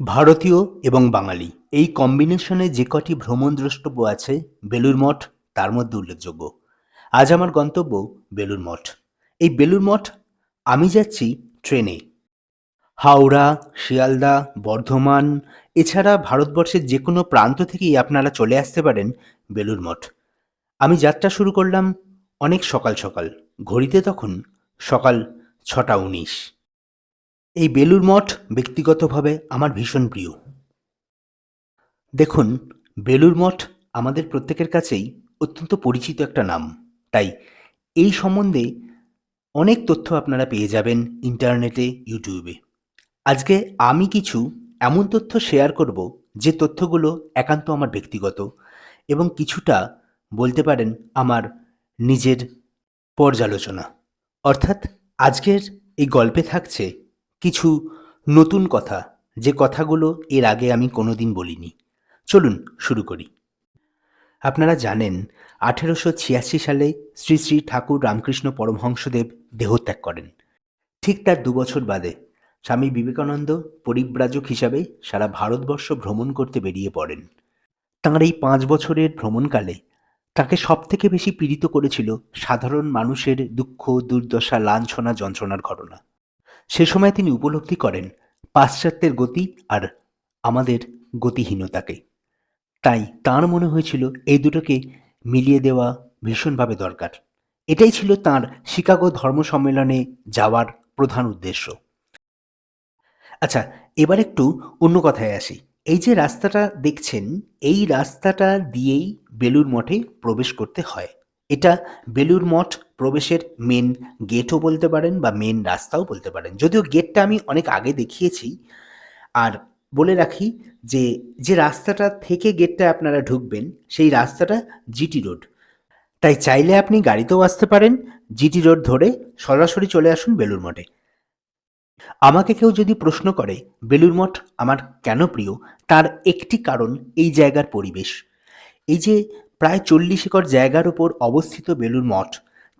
ভারতীয় এবং বাঙালি। এই কম্বিনেশনে যে কটি ভ্রমণ দ্রষ্টব্য আছে, বেলুড় মঠ তার মধ্যে উল্লেখযোগ্য। আজ আমার গন্তব্য বেলুড় মঠ। এই বেলুড় মঠ, আমি যাচ্ছি ট্রেনে। হাওড়া, শিয়ালদা, বর্ধমান, এছাড়া ভারতবর্ষের যে কোনো প্রান্ত থেকেই আপনারা চলে আসতে পারেন বেলুড় মঠ। আমি যাত্রা শুরু করলাম অনেক সকাল সকাল, ঘড়িতে তখন সকাল ছটা উনিশ। এই বেলুড় মঠ ব্যক্তিগতভাবে আমার ভীষণ প্রিয়। দেখুন, বেলুড় মঠ আমাদের প্রত্যেকের কাছেই অত্যন্ত পরিচিত একটা নাম। তাই এই সম্বন্ধে অনেক তথ্য আপনারা পেয়ে যাবেন ইন্টারনেটে, ইউটিউবে। আজকে আমি কিছু এমন তথ্য শেয়ার করব যে তথ্যগুলো একান্ত আমার ব্যক্তিগত এবং কিছুটা বলতে পারেন আমার নিজের পর্যালোচনা। অর্থাৎ আজকের এই গল্পে থাকছে কিছু নতুন কথা, যে কথাগুলো এর আগে আমি কোনোদিন বলিনি। চলুন শুরু করি। আপনারা জানেন, আঠেরোশো ছিয়াশি সালে শ্রী শ্রী ঠাকুর রামকৃষ্ণ পরমহংসদেব দেহত্যাগ করেন। ঠিক তার দু বছর বাদে স্বামী বিবেকানন্দ পরিব্রাজক হিসাবে সারা ভারতবর্ষ ভ্রমণ করতে বেরিয়ে পড়েন। তাঁর এই পাঁচ বছরের ভ্রমণকালে তাকে সবথেকে বেশি পীড়িত করেছিল সাধারণ মানুষের দুঃখ, দুর্দশা, লাঞ্ছনা, যন্ত্রণার ঘটনা। সে সময় তিনি উপলব্ধি করেন পাশ্চাত্যের গতি আর আমাদের গতিহীনতাকে। তাই তার মনে হয়েছিল এই দুটোকে মিলিয়ে দেওয়া ভীষণভাবে দরকার। এটাই ছিল তার শিকাগো ধর্ম সম্মেলনে যাওয়ার প্রধান উদ্দেশ্য। আচ্ছা এবার একটু অন্য কথায় আসি। এই যে রাস্তাটা দেখছেন, এই রাস্তাটা দিয়েই বেলুর মঠে প্রবেশ করতে হয়। এটা বেলুর মঠ প্রবেশের মেন গেটও বলতে পারেন বা মেন রাস্তাও বলতে পারেন। যদিও গেটটা আমি অনেক আগে দেখিয়েছি। আর বলে রাখি যে যে রাস্তাটা থেকে গেটটা আপনারা ঢুকবেন, সেই রাস্তাটা জিটি রোড তাই চাইলে আপনি গাড়িতেও আসতে পারেন জিটি রোড ধরে সরাসরি চলে আসুন বেলুর মঠে। আমাকে কেউ যদি প্রশ্ন করে বেলুর মঠ আমার কেন প্রিয়? তার একটি কারণ এই জায়গার পরিবেশ। এই যে প্রায় চল্লিশ একর জায়গার ওপর অবস্থিত বেলুর মঠ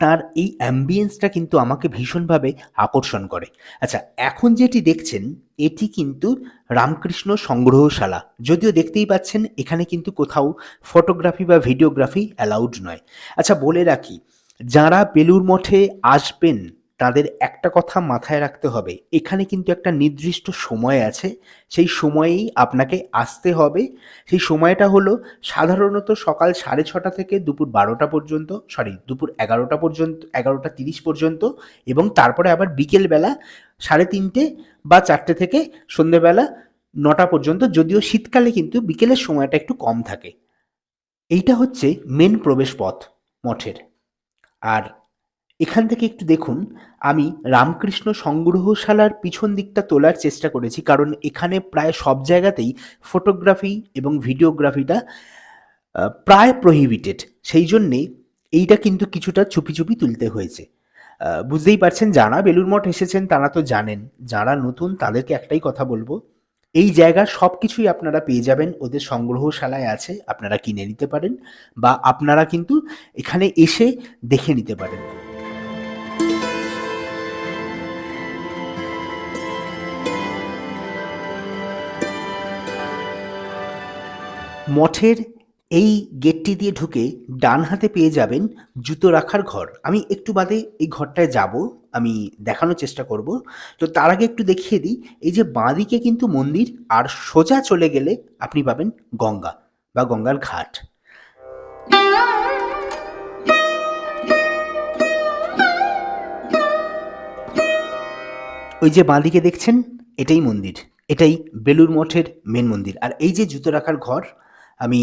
তার এই অ্যাম্বিয়েন্সটা কিন্তু আমাকে ভীষণভাবে আকর্ষণ করে। আচ্ছা এখন যেটি দেখছেন, এটি কিন্তু রামকৃষ্ণ সংগ্রহশালা। যদিও দেখতেই পাচ্ছেন, এখানে কিন্তু কোথাও ফটোগ্রাফি বা ভিডিওগ্রাফি অ্যালাউড নয়। আচ্ছা বলে রাখি, যারা বেলুর মঠে আসবেন তাদের একটা কথা মাথায় রাখতে হবে। এখানে কিন্তু একটা নির্দিষ্ট সময় আছে। সেই সময়েই আপনাকে আসতে হবে। সেই সময়টা হলো সাধারণত সকাল সাড়ে ছটা থেকে দুপুর বারোটা পর্যন্ত সরি দুপুর এগারোটা পর্যন্ত, এগারোটা তিরিশ পর্যন্ত এবং তারপরে আবার বিকেলবেলা সাড়ে তিনটে বা চারটে থেকে সন্ধেবেলা নটা পর্যন্ত। যদিও শীতকালে কিন্তু বিকেলের সময়টা একটু কম থাকে। এইটা হচ্ছে মেন প্রবেশ পথ মঠের। আর এখান থেকে একটু দেখুন, আমি রামকৃষ্ণ সংগ্রহশালার পিছন দিকটা তোলার চেষ্টা করেছি, কারণ এখানে প্রায় সব জায়গাতেই ফটোগ্রাফি এবং ভিডিওগ্রাফিটা প্রায় প্রহিবিটেড সেই জন্যে এইটা কিন্তু কিছুটা চুপি চুপি তুলতে হয়েছে। বুঝতেই পারছেন, যারা বেলুর মঠ এসেছেন তারা তো জানেন, যারা নতুন তাদেরকে একটাই কথা বলব, এই জায়গার সব কিছুই আপনারা পেয়ে যাবেন, ওদের সংগ্রহশালায় আছে, আপনারা কিনে নিতে পারেন, বা আপনারা কিন্তু এখানে এসে দেখে নিতে পারেন। মঠের এই গেটটি দিয়ে ঢুকে ডান হাতে পেয়ে যাবেন জুতো রাখার ঘর। আমি একটু বাদে এই ঘরটায় যাব, আমি দেখানোর চেষ্টা করব। তো তার আগে একটু দেখিয়ে দিই, এই যে বাঁদিকে কিন্তু মন্দির, আর সোজা চলে গেলে আপনি পাবেন গঙ্গা বা গঙ্গার ঘাট। ওই যে বাঁদিকে দেখছেন, এটাই মন্দির, এটাই বেলুর মঠের মেন মন্দির। আর এই যে জুতো রাখার ঘর আমি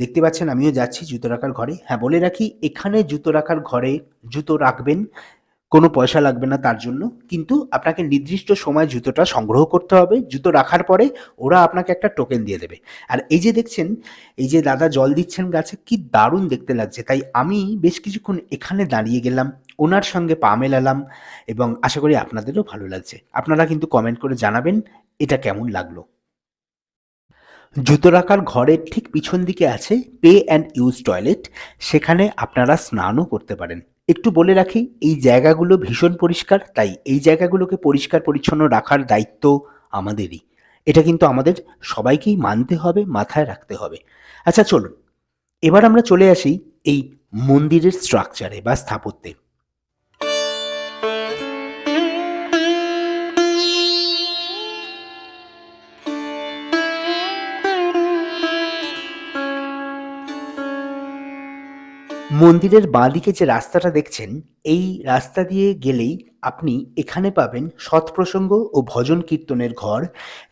দেখতে পাচ্ছেন আমিও যাচ্ছি জুতো রাখার ঘরে। হ্যাঁ বলে রাখি, এখানে জুতো রাখার ঘরে জুতো রাখবেন, কোনো পয়সা লাগবে না তার জন্য। কিন্তু আপনাকে নির্দিষ্ট সময় জুতোটা সংগ্রহ করতে হবে। জুতো রাখার পরে ওরা আপনাকে একটা টোকেন দিয়ে দেবে। আর এই যে দেখছেন, এই যে দাদা জল দিচ্ছেন গাছে, কি দারুণ দেখতে লাগছে। তাই আমি বেশ কিছুক্ষণ এখানে দাঁড়িয়ে গেলাম, ওনার সঙ্গে পা মেলালাম এবং আশা করি আপনাদেরও ভালো লাগছে। আপনারা কিন্তু কমেন্ট করে জানাবেন, এটা কেমন লাগল। জুতো রাখার ঘরের ঠিক পিছন দিকে আছে পে অ্যান্ড ইউজ টয়লেট সেখানে আপনারা স্নানও করতে পারেন। একটু বলে রাখি, এই জায়গাগুলো ভীষণ পরিষ্কার, তাই এই জায়গাগুলোকে পরিষ্কার পরিচ্ছন্ন রাখার দায়িত্ব আমাদেরই। এটা কিন্তু আমাদের সবাইকেই মানতে হবে, মাথায় রাখতে হবে। আচ্ছা চলুন। এবার আমরা চলে আসি এই মন্দিরের স্ট্রাকচারে বা স্থাপত্যে। মন্দিরের বাঁদিকে যে রাস্তাটা দেখছেন, এই রাস্তা দিয়ে গেলেই আপনি এখানে পাবেন সৎপ্রসঙ্গ ও ভজন কীর্তনের ঘর,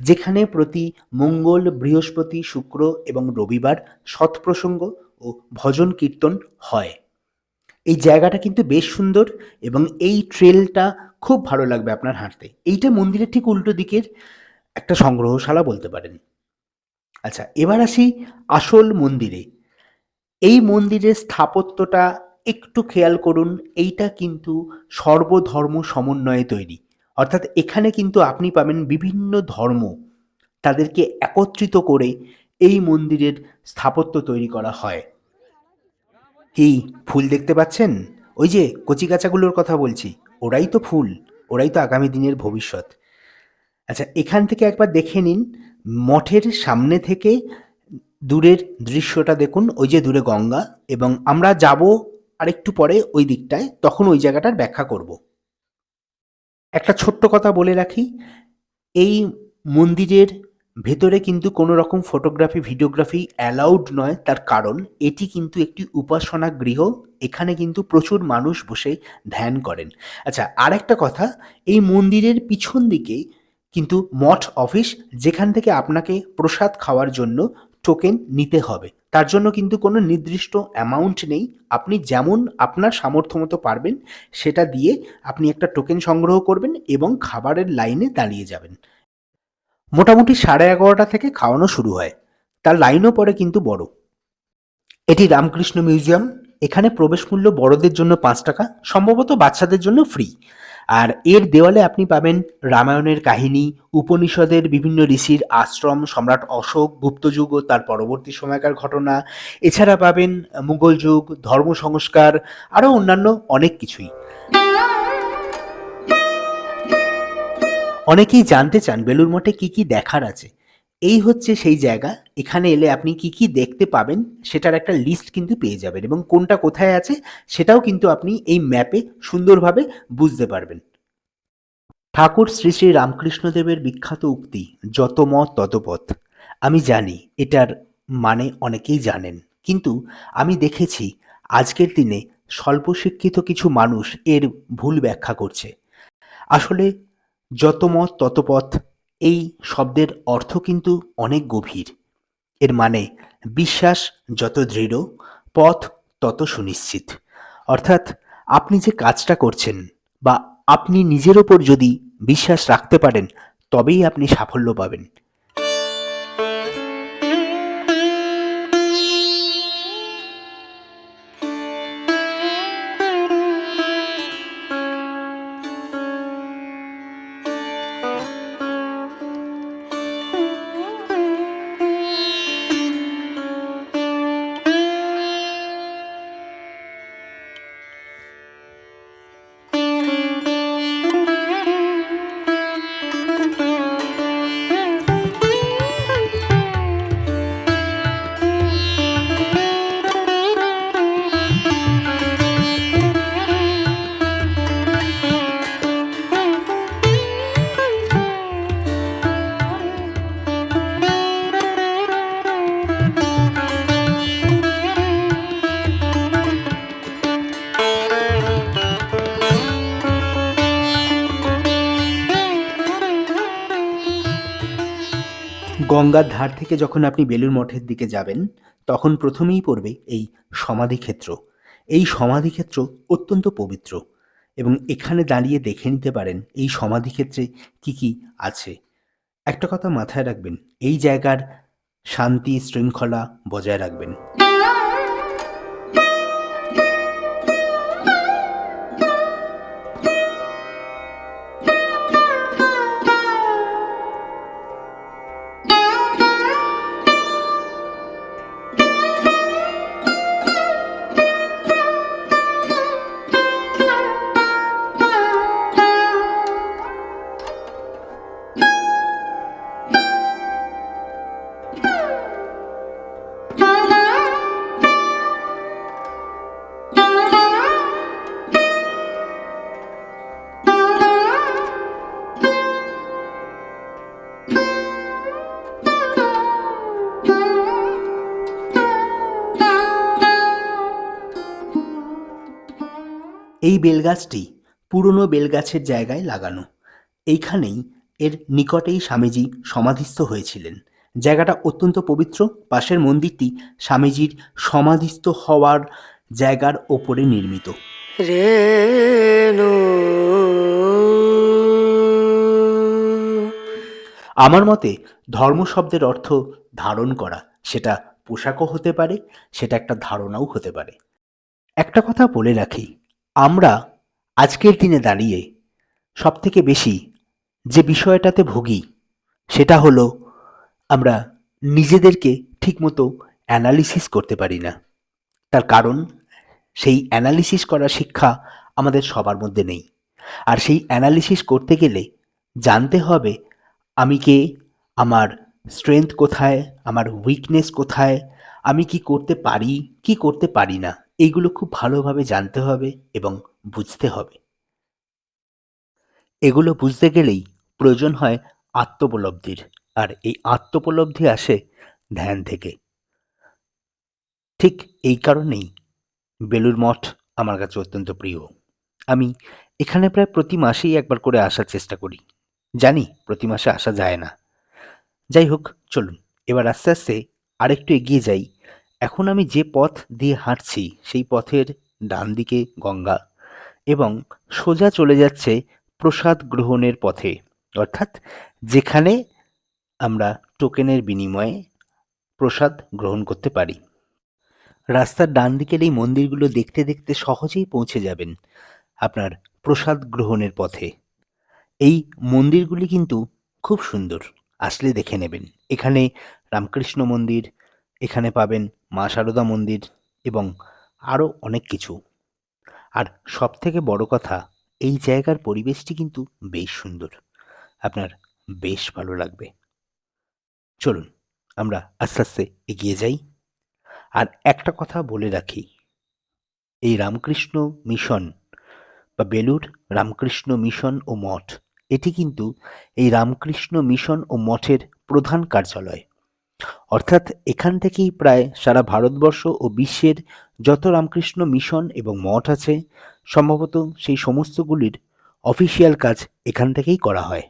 যেখানে প্রতি মঙ্গল, বৃহস্পতি, শুক্র এবং রবিবার সৎপ্রসঙ্গ ও ভজন কীর্তন হয়। এই জায়গাটা কিন্তু বেশ সুন্দর এবং এই ট্রেলটা খুব ভালো লাগবে আপনার হাঁটতে। এইটা মন্দিরের ঠিক উল্টো দিকের একটা সংগ্রহশালা বলতে পারেন। আচ্ছা এবার আসি আসল মন্দিরে। এই মন্দিরের স্থাপত্যটা একটু খেয়াল করুন, এইটা কিন্তু সর্বধর্ম সমন্বয়ে তৈরি। অর্থাৎ এখানে কিন্তু আপনি পাবেন বিভিন্ন ধর্ম, তাদেরকে একত্রিত করে এই মন্দিরের স্থাপত্য তৈরি করা হয়। এই ফুল দেখতে পাচ্ছেন? ওই যে কচিকাচাগুলোর কথা বলছি, ওরাই তো ফুল, ওরাই তো আগামী দিনের ভবিষ্যৎ। আচ্ছা এখান থেকে একবার দেখে নিন, মঠের সামনে থেকে দূরের দৃশ্যটা দেখুন, ওই যে দূরে গঙ্গা এবং আমরা যাব আরেকটু পরে ওই দিকটায়, তখন ওই জায়গাটার ব্যাখ্যা করব। একটা ছোট্ট কথা বলে রাখি, এই মন্দিরের ভেতরে কিন্তু কোনো রকম ফটোগ্রাফি ভিডিওগ্রাফি অ্যালাউড নয়, তার কারণ এটি কিন্তু একটি উপাসনা গৃহ এখানে কিন্তু প্রচুর মানুষ বসে ধ্যান করেন। আচ্ছা আর একটা কথা, এই মন্দিরের পিছন দিকে কিন্তু মঠ অফিস যেখান থেকে আপনাকে প্রসাদ খাওয়ার জন্য টোকেন নিতে হবে। তার জন্য কিন্তু কোনো নির্দিষ্ট অ্যামাউন্ট নেই। আপনি যেমন আপনার সামর্থ্য মতো পারবেন, সেটা দিয়ে আপনি একটা টোকেন সংগ্রহ করবেন এবং খাবারের লাইনে দাঁড়িয়ে যাবেন। মোটামুটি সাড়ে এগারোটা থেকে খাওয়ানো শুরু হয়। তার লাইনও পড়ে কিন্তু বড়। এটি রামকৃষ্ণ মিউজিয়াম। এখানে প্রবেশ মূল্য বড়দের জন্য পাঁচ টাকা, সম্ভবত বাচ্চাদের জন্য ফ্রি আর এর দেওয়ালে আপনি পাবেন রামায়ণের কাহিনী, উপনিষদের বিভিন্ন ঋষির আশ্রম, সম্রাট অশোক গুপ্তযুগ ও তার পরবর্তী সময়কার ঘটনা। এছাড়া পাবেন মুঘল যুগ, ধর্ম সংস্কার, আরও অন্যান্য অনেক কিছুই। অনেকেই জানতে চান বেলুর মঠে কি কি দেখার আছে। এই হচ্ছে সেই জায়গা। এখানে এলে আপনি কি কি দেখতে পাবেন সেটার একটা লিস্ট কিন্তু পেয়ে যাবেন এবং কোনটা কোথায় আছে সেটাও কিন্তু আপনি এই ম্যাপে সুন্দরভাবে বুঝতে পারবেন। ঠাকুর শ্রী শ্রী রামকৃষ্ণদেবের বিখ্যাত উক্তি, যত মত তত পথ। আমি জানি এটার মানে অনেকেই জানেন, কিন্তু আমি দেখেছি আজকের দিনে স্বল্প শিক্ষিত কিছু মানুষ এর ভুল ব্যাখ্যা করছে। আসলে যত মত তত পথ এই শব্দের অর্থ কিন্তু অনেক গভীর। এর মানে বিশ্বাস যত দৃঢ়, পথ তত সুনিশ্চিত। অর্থাৎ, আপনি যে কাজটা করছেন বা আপনি নিজের ওপর যদি বিশ্বাস রাখতে পারেন, তবেই আপনি সাফল্য পাবেন। গঙ্গার ধার থেকে যখন আপনি বেলুর মঠের দিকে যাবেন, তখন প্রথমেই পড়বে এই সমাধিক্ষেত্র। এই সমাধিক্ষেত্র অত্যন্ত পবিত্র এবং এখানে দাঁড়িয়ে দেখে নিতে পারেন এই সমাধিক্ষেত্রে কি কি আছে। একটা কথা মাথায় রাখবেন, এই জায়গার শান্তি, শৃঙ্খলা বজায় রাখবেন। বেলগাছটি পুরনো বেলগাছের জায়গায় লাগানো। এইখানেই এর নিকটেই স্বামীজি সমাধিস্থ হয়েছিলেন। জায়গাটা অত্যন্ত পবিত্র। পাশের মন্দিরটি স্বামীজির সমাধিস্থ হওয়ার জায়গার ওপরে নির্মিত। রেণু আমার মতে ধর্ম শব্দের অর্থ ধারণ করা। সেটা পোশাকও হতে পারে সেটা একটা ধারণাও হতে পারে। একটা কথা বলে রাখি আমরা আজকের দিনে দাঁড়িয়ে সবথেকে বেশি যে বিষয়টাতে ভুগি, সেটা হলো আমরা নিজেদেরকে ঠিকমতো অ্যানালিসিস করতে পারি না। তার কারণ, সেই অ্যানালিসিস করার শিক্ষা আমাদের সবার মধ্যে নেই। আর সেই অ্যানালিসিস করতে গেলে জানতে হবে, আমি কে, আমার স্ট্রেংথ কোথায়, আমার উইকনেস কোথায়, আমি কি করতে পারি, কি করতে পারি না। এইগুলো খুব ভালোভাবে জানতে হবে এবং বুঝতে হবে। এগুলো বুঝতে গেলেই প্রয়োজন হয় আত্মোপলব্ধির। আর এই আত্মোপলব্ধি আসে ধ্যান থেকে। ঠিক এই কারণেই বেলুর মঠ আমার কাছে অত্যন্ত প্রিয়। আমি এখানে প্রায় প্রতি মাসেই একবার করে আসার চেষ্টা করি। জানি প্রতি মাসে আসা যায় না। যাই হোক, চলুন। এবার আস্তে আস্তে আরেকটু এগিয়ে যাই এখন আমি যে পথ দিয়ে হাঁটছি, সেই পথের ডান দিকে গঙ্গা এবং সোজা চলে যাচ্ছে প্রসাদ গ্রহণের পথে। অর্থাৎ যেখানে আমরা টোকেনের বিনিময়ে প্রসাদ গ্রহণ করতে পারি। রাস্তার ডান দিকের এই মন্দিরগুলো দেখতে দেখতে সহজেই পৌঁছে যাবেন আপনার প্রসাদ গ্রহণের পথে। এই মন্দিরগুলি কিন্তু খুব সুন্দর। আসলে দেখে নেবেন। এখানে রামকৃষ্ণ মন্দির, এখানে পাবেন মা সারদা মন্দির এবং আরও অনেক কিছু। আর সব থেকে বড় কথা, এই জায়গার পরিবেশটি কিন্তু বেশ সুন্দর। আপনার বেশ ভালো লাগবে। চলুন, আমরা আস্তে আস্তে এগিয়ে যাই। আর একটা কথা বলে রাখি, এই রামকৃষ্ণ মিশন বা বেলুর রামকৃষ্ণ মিশন ও মঠ, এটি কিন্তু এই রামকৃষ্ণ মিশন ও মঠের প্রধান কার্যালয়। অর্থাৎ এখান থেকেই প্রায় সারা ভারতবর্ষ ও বিশ্বের যত রামকৃষ্ণ মিশন এবং মঠ আছে, সম্ভবত সেই সমস্তগুলির অফিসিয়াল কাজ এখান থেকেই করা হয়।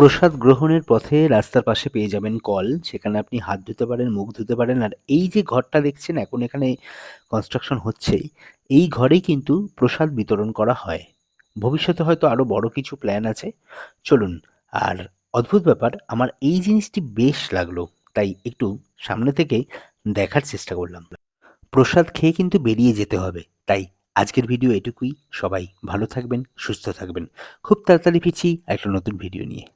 প্রসাদ গ্রহণের পথে রাস্তার পাশে পেয়ে যাবেন কল, সেখানে আপনি হাত ধুতে পারেন, মুখ ধুতে পারেন, আর এই যে ঘরটা দেখছেন, এখন এখানে কনস্ট্রাকশন হচ্ছেই, এই ঘরেই কিন্তু প্রসাদ বিতরণ করা হয়। ভবিষ্যতে হয়তো আরও বড় কিছু প্ল্যান আছে। চলুন, আর অদ্ভুত ব্যাপার, আমার এই জিনিসটি বেশ লাগল, তাই একটু সামনে থেকে দেখার চেষ্টা করলাম। প্রসাদ খেয়ে কিন্তু বেরিয়ে যেতে হবে, তাই আজকের ভিডিও এটুকুই। সবাই ভালো থাকবেন, সুস্থ থাকবেন। খুব তাড়াতাড়ি ফিরছি একটা নতুন ভিডিও নিয়ে।